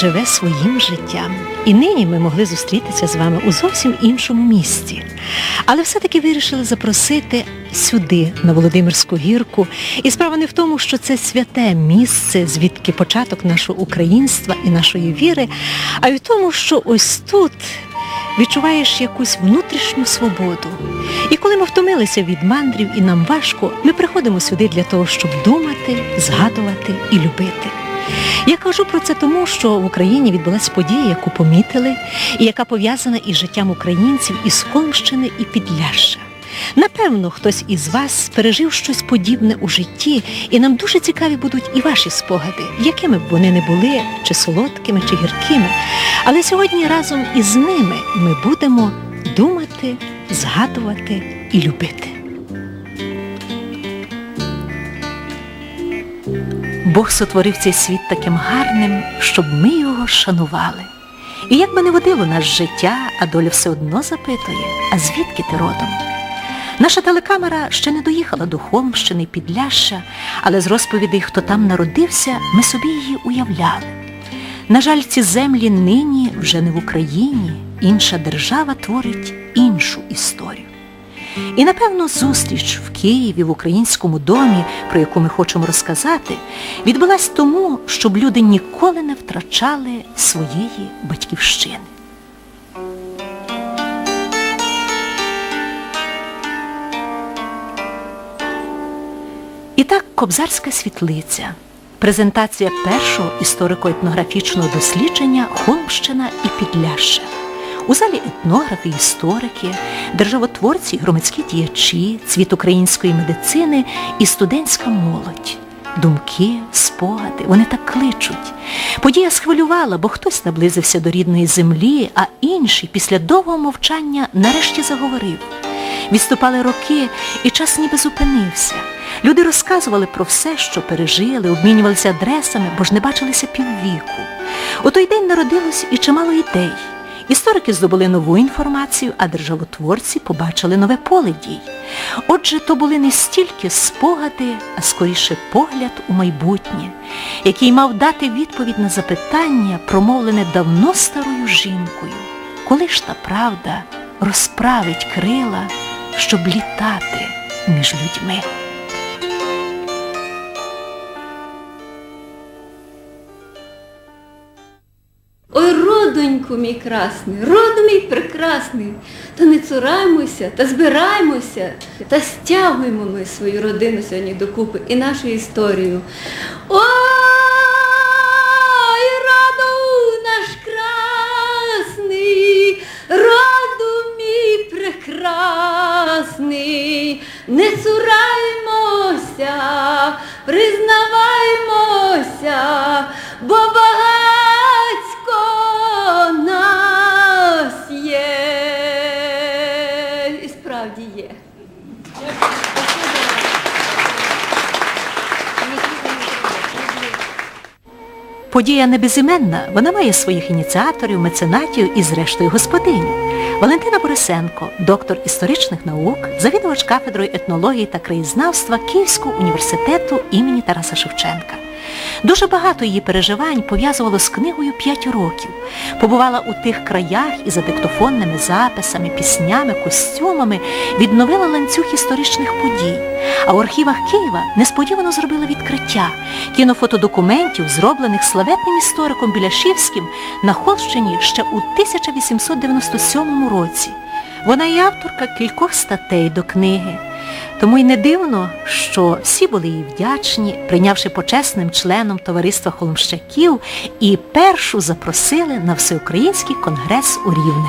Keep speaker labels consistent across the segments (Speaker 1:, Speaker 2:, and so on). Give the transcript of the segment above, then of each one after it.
Speaker 1: живе своїм життям. І нині ми могли зустрітися з вами у зовсім іншому місці. Але все-таки вирішили запросити сюди, на Володимирську гірку. І справа не в тому, що це святе місце, звідки початок нашого українства і нашої віри, а й в тому, що ось тут відчуваєш якусь внутрішню свободу. І коли ми втомилися від мандрів і нам важко, ми приходимо сюди для того, щоб думати, згадувати і любити. Я кажу про це тому, що в Україні відбулася подія, яку помітили, і яка пов'язана із життям українців із Колмщини і Підляшша. Напевно, хтось із вас пережив щось подібне у житті, і нам дуже цікаві будуть і ваші спогади, якими б вони не були, чи солодкими, чи гіркими. Але сьогодні разом із ними ми будемо думати, згадувати і любити. Бог сотворив цей світ таким гарним, щоб ми його шанували. І як би не водило нас життя, а доля все одно запитує, а звідки ти родом? Наша телекамера ще не доїхала до Холмщини, Підляшша, але з розповідей, хто там народився, ми собі її уявляли. На жаль, ці землі нині вже не в Україні, інша держава творить іншу історію. І, напевно, зустріч в Києві, в українському домі, про яку ми хочемо розказати, відбулась тому, щоб люди ніколи не втрачали своєї батьківщини. І так Кобзарська світлиця. Презентація першого історико-етнографічного дослідження Холмщина і Підляшша. У залі етнографи, історики, державотворці, громадські діячі, цвіт української медицини і студентська молодь. Думки, спогади, вони так кличуть. Подія схвилювала, бо хтось наблизився до рідної землі, а інший після довгого мовчання нарешті заговорив. Відступали роки, і час ніби зупинився. Люди розказували про все, що пережили, обмінювалися адресами, бо ж не бачилися піввіку. У той день народилось і чимало ідей. Історики здобули нову інформацію, а державотворці побачили нове поле дій. Отже, то були не стільки спогади, а скоріше погляд у майбутнє, який мав дати відповідь на запитання, промовлене давно старою жінкою. Коли ж та правда розправить крила, щоб літати між людьми?
Speaker 2: Ой, родоньку мій красний, роду мій прекрасний, та не цураймося, та збираємося, та стягуємо ми свою родину сьогодні докупи і нашу історію. Ой, роду наш красний, роду мій прекрасний, не цураймося, признаваймося, бо
Speaker 1: Подія не безіменна, вона має своїх ініціаторів, меценатів і зрештою господиню. Валентина Борисенко, доктор історичних наук, завідувач кафедрою етнології та краєзнавства Київського університету імені Тараса Шевченка. Дуже багато її переживань пов'язувало з книгою «П'ять років. Побувала у тих краях і за диктофонними записами, піснями, костюмами відновила ланцюг історичних подій. А у архівах Києва несподівано зробила відкриття кінофотодокументів, зроблених славетним істориком Біляшівським на Холщині ще у 1897 році. Вона і авторка кількох статей до книги. Тому й не дивно, що всі були їй вдячні, прийнявши почесним членом товариства холмщаків і першу запросили на всеукраїнський конгрес у Рівне.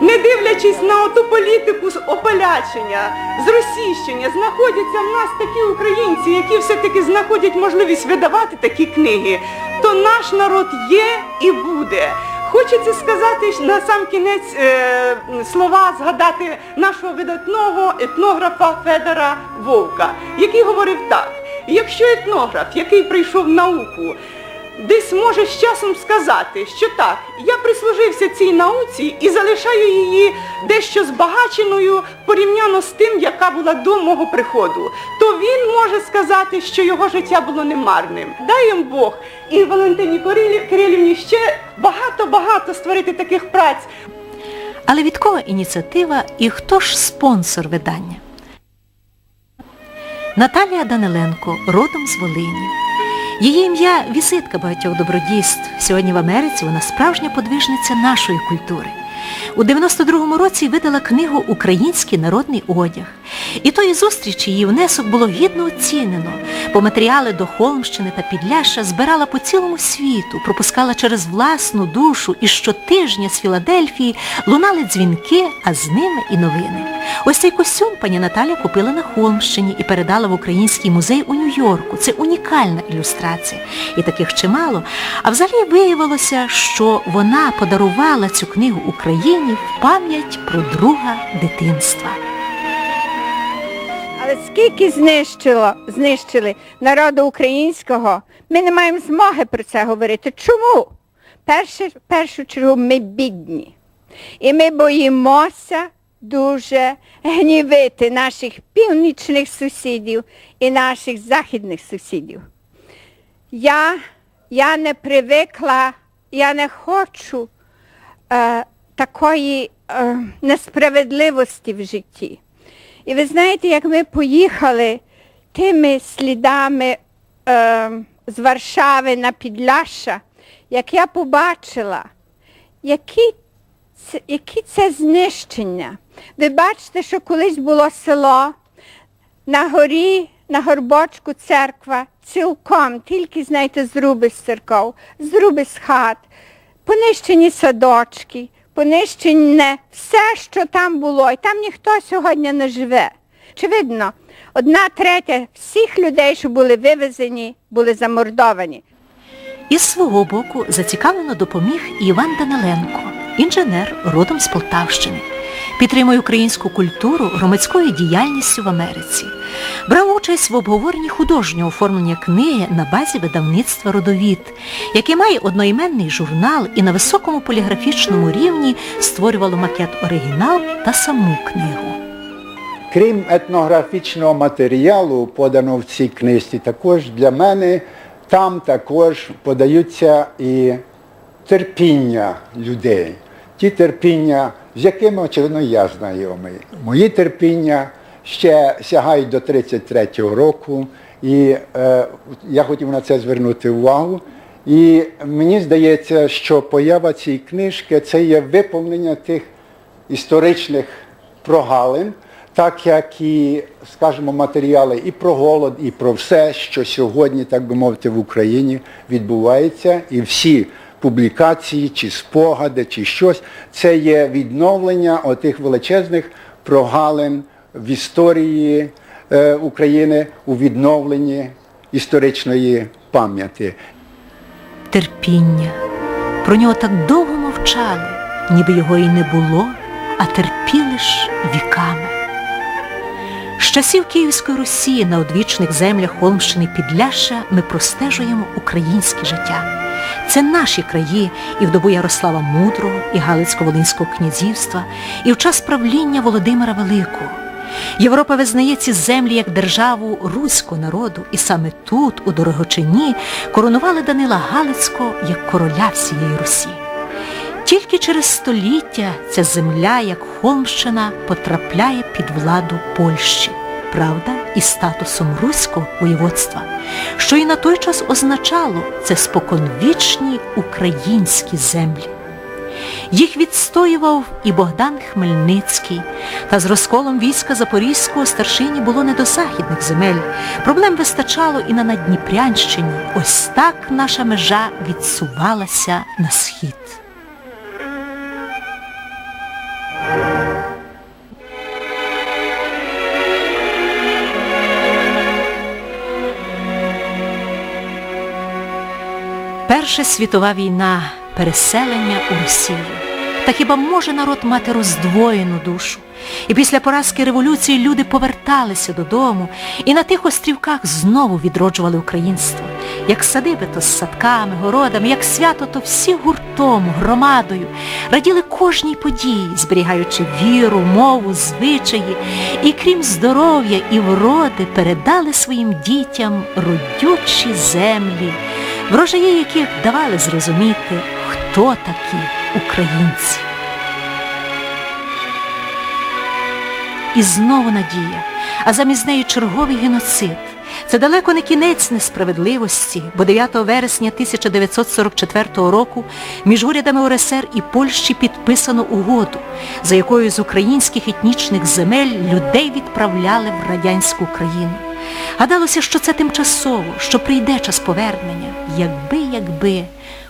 Speaker 3: Не дивлячись на оту політику з ополячення, з російщення, знаходяться в нас такі українці, які все-таки знаходять можливість видавати такі книги, то наш народ є і буде. Хочеться сказати на сам кінець е, слова згадати нашого видатного етнографа Федора Вовка, який говорив так, якщо етнограф, який прийшов в науку, десь може з часом сказати, що так, я прислужився цій науці і залишаю її дещо збагаченою порівняно з тим, яка була до мого приходу, то він може сказати, що його життя було немарним. Дай їм Бог і Валентині Кирилівні ще багато-багато створити таких праць.
Speaker 1: Але від кого ініціатива і хто ж спонсор видання? Наталія Даниленко, родом з Волині. Її ім'я – візитка багатьох добродійств. Сьогодні в Америці вона справжня подвижниця нашої культури. У 92-му році видала книгу Український народний одяг. І тої зустрічі її внесок було гідно оцінено, бо матеріали до Холмщини та Підляшша збирала по цілому світу, пропускала через власну душу і щотижня з Філадельфії лунали дзвінки, а з ними і новини. Ось цей костюм пані Наталя купила на Холмщині і передала в Український музей у Нью-Йорку. Це унікальна ілюстрація. І таких чимало. А взагалі виявилося, що вона подарувала цю книгу Україні в пам'ять про друга дитинства.
Speaker 4: Але скільки знищило, знищили народу українського, ми не маємо змоги про це говорити. Чому? Перше, в першу чергу ми бідні. І ми боїмося дуже гнівити наших північних сусідів і наших західних сусідів. Я, я не привикла, я не хочу е, такої е, несправедливості в житті. І ви знаєте, як ми поїхали тими слідами е, з Варшави на Підляшша, як я побачила, які це, які це знищення. Ви бачите, що колись було село, на горі, на горбочку церква, цілком, тільки, знаєте, зруби з церков, зруби з хат, понищені садочки, понищене все, що там було, і там ніхто сьогодні не живе. Очевидно, одна третя всіх людей, що були вивезені, були замордовані.
Speaker 1: Із свого боку зацікавлено допоміг Іван Даниленко, інженер родом з Полтавщини. Підтримує українську культуру громадською діяльністю в Америці. Брав участь в обговоренні художнього оформлення книги на базі видавництва «Родовід», яке має одноіменний журнал і на високому поліграфічному рівні створювало макет оригінал та саму книгу.
Speaker 5: Крім етнографічного матеріалу, поданого в цій книжці, також для мене там також подаються і терпіння людей. Ті терпіння, з якими, очевидно, я знайомий. Мої терпіння ще сягають до 33-го року, і е, я хотів на це звернути увагу. І мені здається, що поява цієї книжки це є виповнення тих історичних прогалин, так як і, скажімо, матеріали і про голод, і про все, що сьогодні, так би мовити, в Україні відбувається, і всі публікації, чи спогади, чи щось, це є відновлення отих величезних прогалин в історії е, України у відновленні історичної пам'яті.
Speaker 1: Терпіння. Про нього так довго мовчали, ніби його і не було, а терпіли ж віками. З часів Київської Русі на одвічних землях Холмщини Підляшша ми простежуємо українське життя. Це наші краї і в добу Ярослава Мудрого, і Галицько-Волинського князівства, і в час правління Володимира Великого. Європа визнає ці землі як державу руського народу, і саме тут, у Дорогочині, коронували Данила Галицького як короля всієї Русі. Тільки через століття ця земля, як Холмщина, потрапляє під владу Польщі, правда, із статусом руського воєводства, що і на той час означало це споконвічні українські землі. Їх відстоював і Богдан Хмельницький, та з розколом війська Запорізького старшині було не до західних земель. Проблем вистачало і на Надніпрянщині. Ось так наша межа відсувалася на схід. Перша світова війна, переселення у Росію. Та хіба може народ мати роздвоєну душу? І після поразки революції люди поверталися додому і на тих острівках знову відроджували українство. Як садиби, то з садками, городами, як свято, то всі гуртом, громадою, раділи кожній події, зберігаючи віру, мову, звичаї, і крім здоров'я і вроди, передали своїм дітям родючі землі, врожаї яких давали зрозуміти, хто такі українці. І знову надія, а замість неї черговий геноцид. Це далеко не кінець несправедливості, бо 9 вересня 1944 року між урядами УРСР і Польщі підписано угоду, за якою з українських етнічних земель людей відправляли в радянську країну. Гадалося, що це тимчасово, що прийде час повернення. Якби, якби,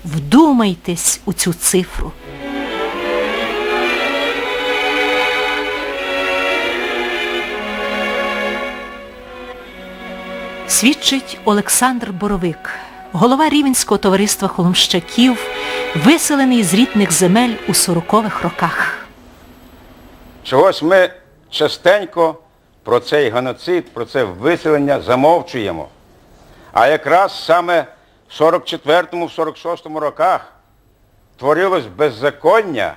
Speaker 1: вдумайтесь у цю цифру. свідчить Олександр Боровик, голова Рівенського товариства холмщаків, виселений з рідних земель у 40-х роках.
Speaker 6: Чогось ми частенько про цей геноцид, про це виселення замовчуємо. А якраз саме в 44-му, в 46-му роках творилось беззаконня.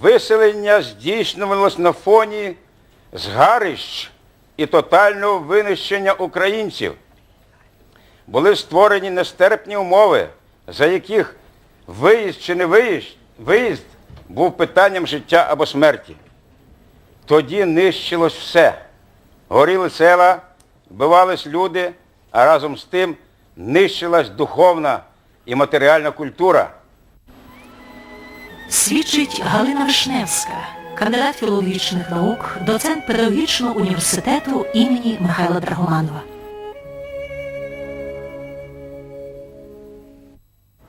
Speaker 6: Виселення здійснювалось на фоні згарищ і тотального винищення українців. Були створені нестерпні умови, за яких виїзд чи не виїзд, виїзд був питанням життя або смерті. Тоді нищилось все. Горіли села, вбивались люди, а разом з тим нищилась духовна і матеріальна культура.
Speaker 1: Свідчить Галина Вишневська, кандидат філологічних наук, доцент педагогічного університету імені Михайла Драгоманова.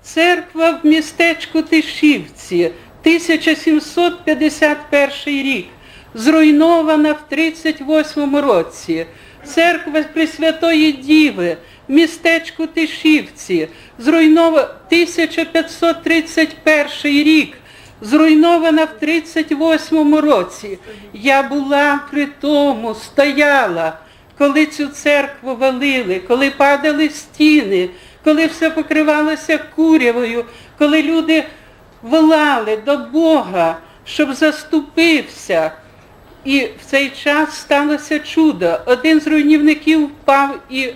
Speaker 7: Церква в містечку Тишівці, 1751 рік, зруйнована в 38 році. Церква Пресвятої Діви в містечку Тишівці, зруйнована 1531 рік, зруйнована в 38 році. Я була при тому, стояла, коли цю церкву валили, коли падали стіни, коли все покривалося курявою, коли люди волали до Бога, щоб заступився. І в цей час сталося чудо. Один з руйнівників впав і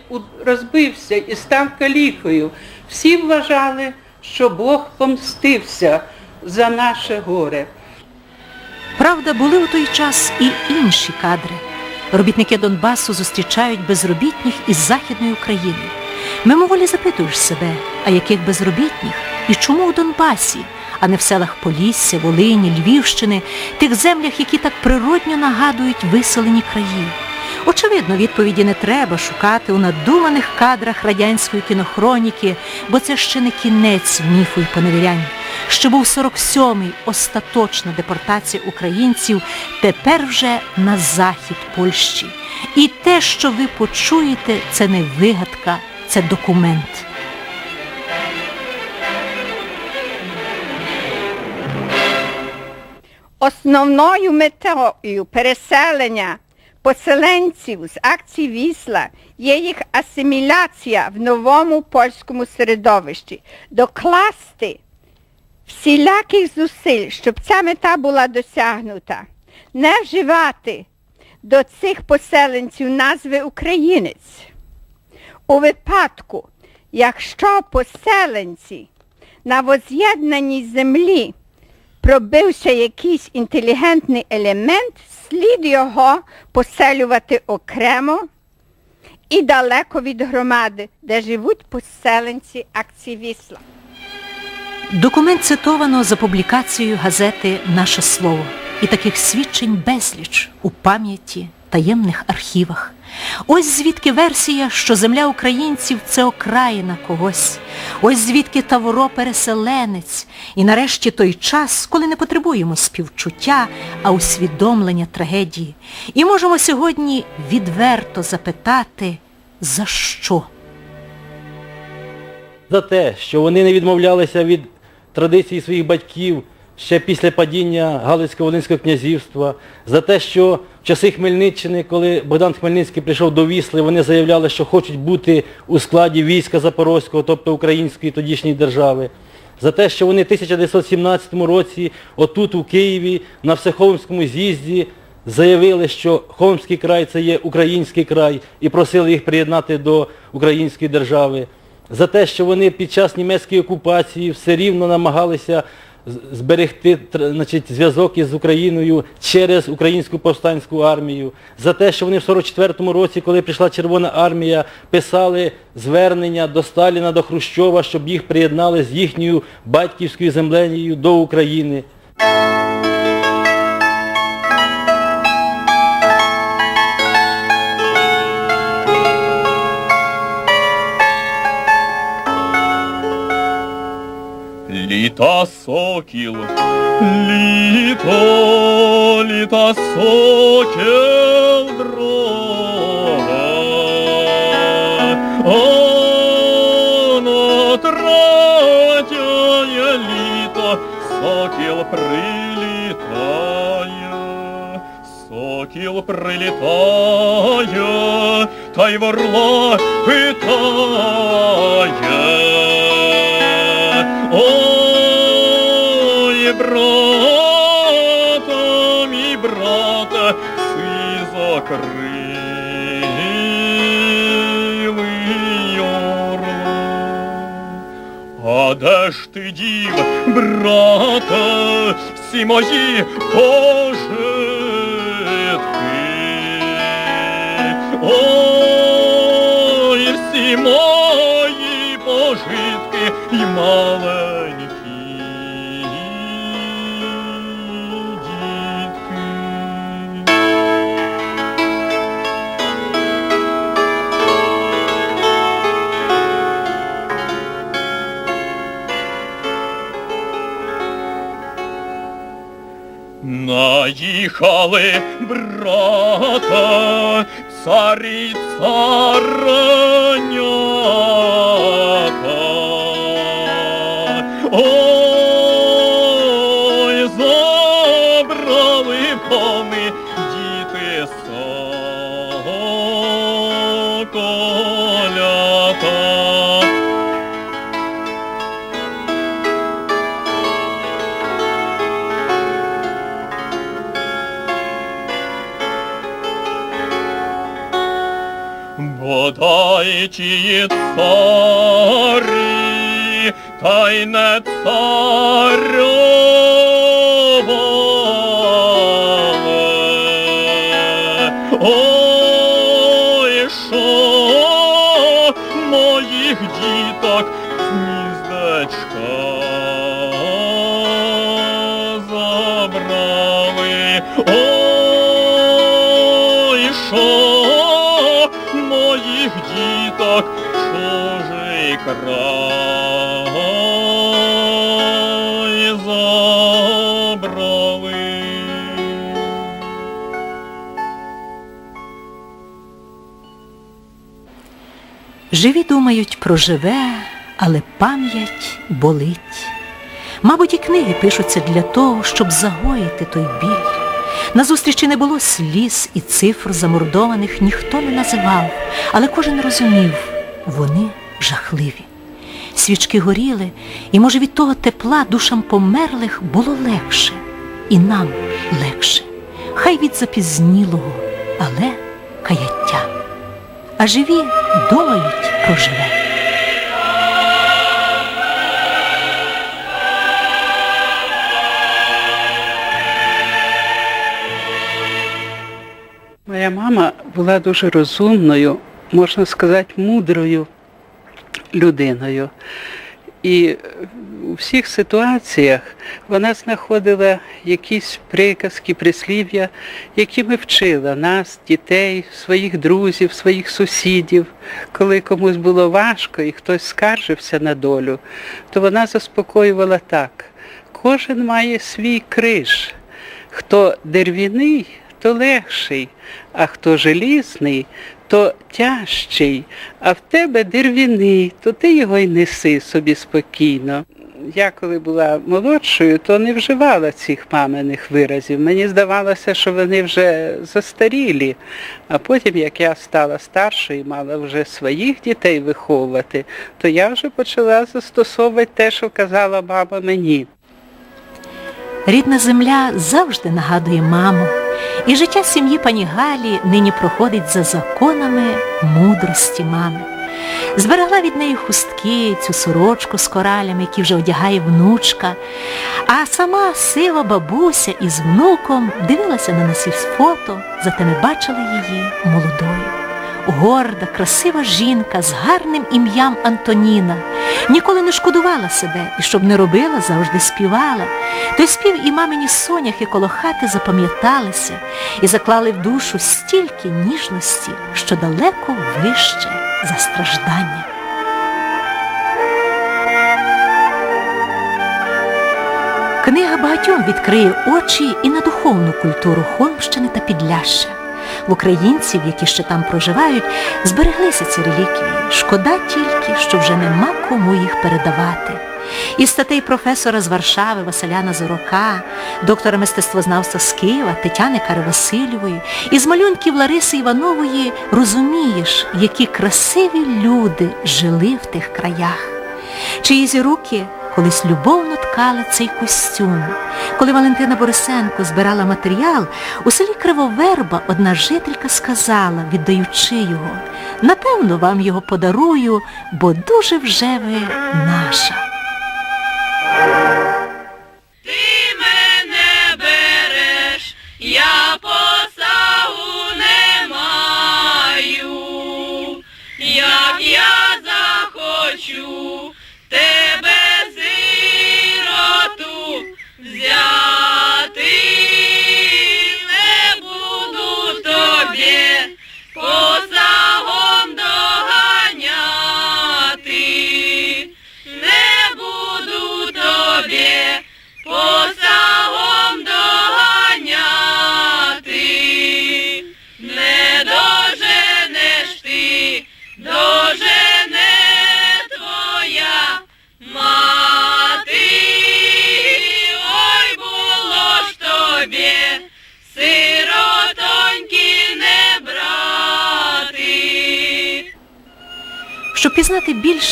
Speaker 7: розбився, і став калікою. Всі вважали, що Бог помстився за наше горе.
Speaker 1: Правда, були у той час і інші кадри. Робітники Донбасу зустрічають безробітних із Західної України. Мимоволі запитуєш себе, а яких безробітних? І чому у Донбасі, а не в селах Полісся, Волині, Львівщини, тих землях, які так природньо нагадують виселені краї? Очевидно, відповіді не треба шукати у надуманих кадрах радянської кінохроніки, бо це ще не кінець міфу і поневірянь. Що був 47-й остаточна депортація українців, тепер вже на захід Польщі. І те, що ви почуєте, це не вигадка, це документ.
Speaker 4: Основною метою переселення поселенців з акції Вісла є їх асиміляція в новому польському середовищі, докласти всіляких зусиль, щоб ця мета була досягнута, не вживати до цих поселенців назви українець. У випадку, якщо поселенці на воз'єднаній землі пробився якийсь інтелігентний елемент, слід його поселювати окремо і далеко від громади, де живуть поселенці акції Вісла.
Speaker 1: Документ цитовано за публікацією газети Наше слово. І таких свідчень безліч у пам'яті, таємних архівах. Ось звідки версія, що земля українців це окраїна когось. Ось звідки Тавро переселенець. І нарешті той час, коли не потребуємо співчуття, а усвідомлення трагедії. І можемо сьогодні відверто запитати, за що?
Speaker 8: за те, що вони не відмовлялися від традицій своїх батьків, ще після падіння Галицько-Волинського князівства, за те, що часи Хмельниччини, коли Богдан Хмельницький прийшов до Вісли, вони заявляли, що хочуть бути у складі війська Запорозького, тобто української тодішньої держави. За те, що вони в 1917 році отут у Києві на Всехолмському з'їзді заявили, що Холмський край це є український край і просили їх приєднати до української держави. За те, що вони під час німецької окупації все рівно намагалися зберегти значить, зв'язок із Україною через українську повстанську армію. За те, що вони в 44-му році, коли прийшла Червона армія, писали звернення до Сталіна, до Хрущова, щоб їх приєднали з їхньою батьківською землею до України.
Speaker 9: Літа сокіл, літо, літа сокіл дрога. Оно третє літо, сокіл прилітає, сокіл прилітає, та й в орла питає. Ж брате, всі мої пожитки? Наїхали брата, царі царанята. Тії царі, та царювали. Край забрали.
Speaker 1: Живі думають про живе, але пам'ять болить. Мабуть, і книги пишуться для того, щоб загоїти той біль. На зустрічі не було сліз і цифр замордованих ніхто не називав, але кожен розумів, вони жахливі. Свічки горіли, і, може, від того тепла душам померлих було легше, і нам легше. Хай від запізнілого, але каяття. А живі думають про живе.
Speaker 7: Моя мама була дуже розумною, можна сказати, мудрою людиною. І у всіх ситуаціях вона знаходила якісь приказки, прислів'я, якими вчила нас, дітей, своїх друзів, своїх сусідів. Коли комусь було важко і хтось скаржився на долю, то вона заспокоювала так. Кожен має свій криш. Хто дервяний, то легший, а хто желізний, то тяжчий, а в тебе дервяний, то ти його й неси собі спокійно. я коли була молодшою, то не вживала цих маминих виразів. Мені здавалося, що вони вже застарілі. А потім, як я стала старшою і мала вже своїх дітей виховувати, то я вже почала застосовувати те, що казала мама мені.
Speaker 1: Рідна земля завжди нагадує маму, і життя сім'ї пані Галі нині проходить за законами мудрості мами. Зберегла від неї хустки, цю сорочку з коралями, які вже одягає внучка, а сама сива бабуся із внуком дивилася на нас із фото, зате ми бачили її молодою. Горда, красива жінка з гарним ім'ям Антоніна. Ніколи не шкодувала себе і щоб не робила, завжди співала. Той спів і мамині соняхи коло хати запам'яталися і заклали в душу стільки ніжності, що далеко вище за страждання. Книга багатьом відкриє очі і на духовну культуру Холмщини та Підляща. В українців, які ще там проживають, збереглися ці реліквії. Шкода тільки, що вже нема кому їх передавати. Із статей професора з Варшави Василя Назорока, доктора мистецтвознавства з Києва Тетяни Кари Васильової, із малюнків Лариси Іванової розумієш, які красиві люди жили в тих краях. Чиїсь руки колись любовно ткали цей костюм. Коли Валентина Борисенко збирала матеріал, у селі Кривоверба одна жителька сказала, віддаючи його, напевно, вам його подарую, бо дуже вже ви наша.
Speaker 10: Ти мене береш, я посагу не маю, як я захочу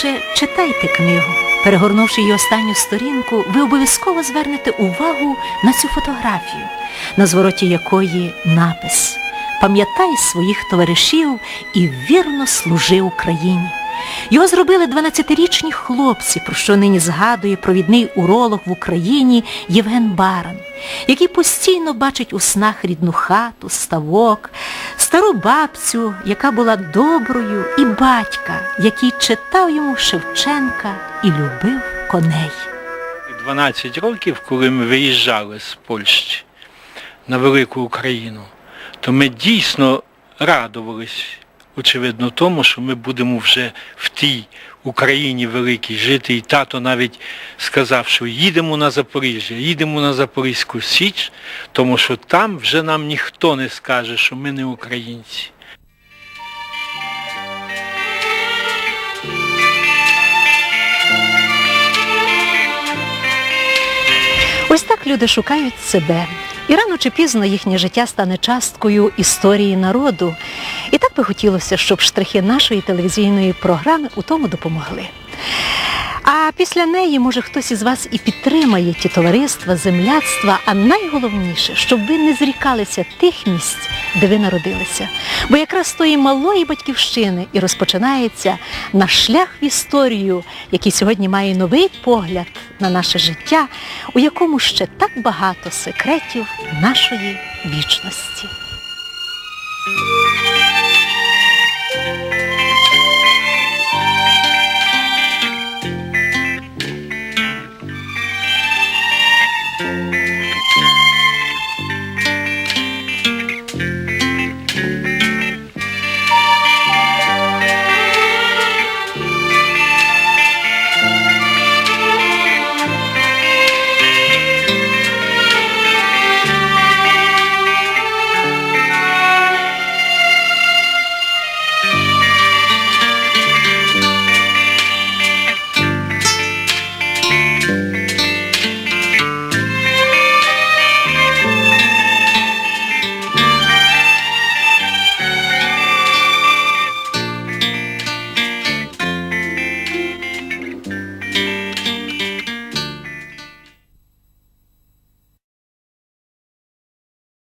Speaker 1: більше, читайте книгу. Перегорнувши її останню сторінку, ви обов'язково звернете увагу на цю фотографію, на звороті якої напис Пам'ятай своїх товаришів і вірно служи Україні. Його зробили 12-річні хлопці, про що нині згадує провідний уролог в Україні Євген Баран, який постійно бачить у снах рідну хату, ставок, стару бабцю, яка була доброю, і батька, який читав йому Шевченка і любив коней.
Speaker 11: 12 років, коли ми виїжджали з Польщі на велику Україну, то ми дійсно радувались, очевидно, тому, що ми будемо вже в тій Україні великій жити. І тато навіть сказав, що їдемо на Запоріжжя, їдемо на Запорізьку Січ, тому що там вже нам ніхто не скаже, що ми не українці.
Speaker 1: Ось так люди шукають себе. І рано чи пізно їхнє життя стане часткою історії народу. І так би хотілося, щоб штрихи нашої телевізійної програми у тому допомогли. А після неї, може, хтось із вас і підтримає ті товариства, земляцтва, а найголовніше, щоб ви не зрікалися тих місць, де ви народилися. Бо якраз з тої малої батьківщини і розпочинається наш шлях в історію, який сьогодні має новий погляд на наше життя, у якому ще так багато секретів нашої вічності. Thank you.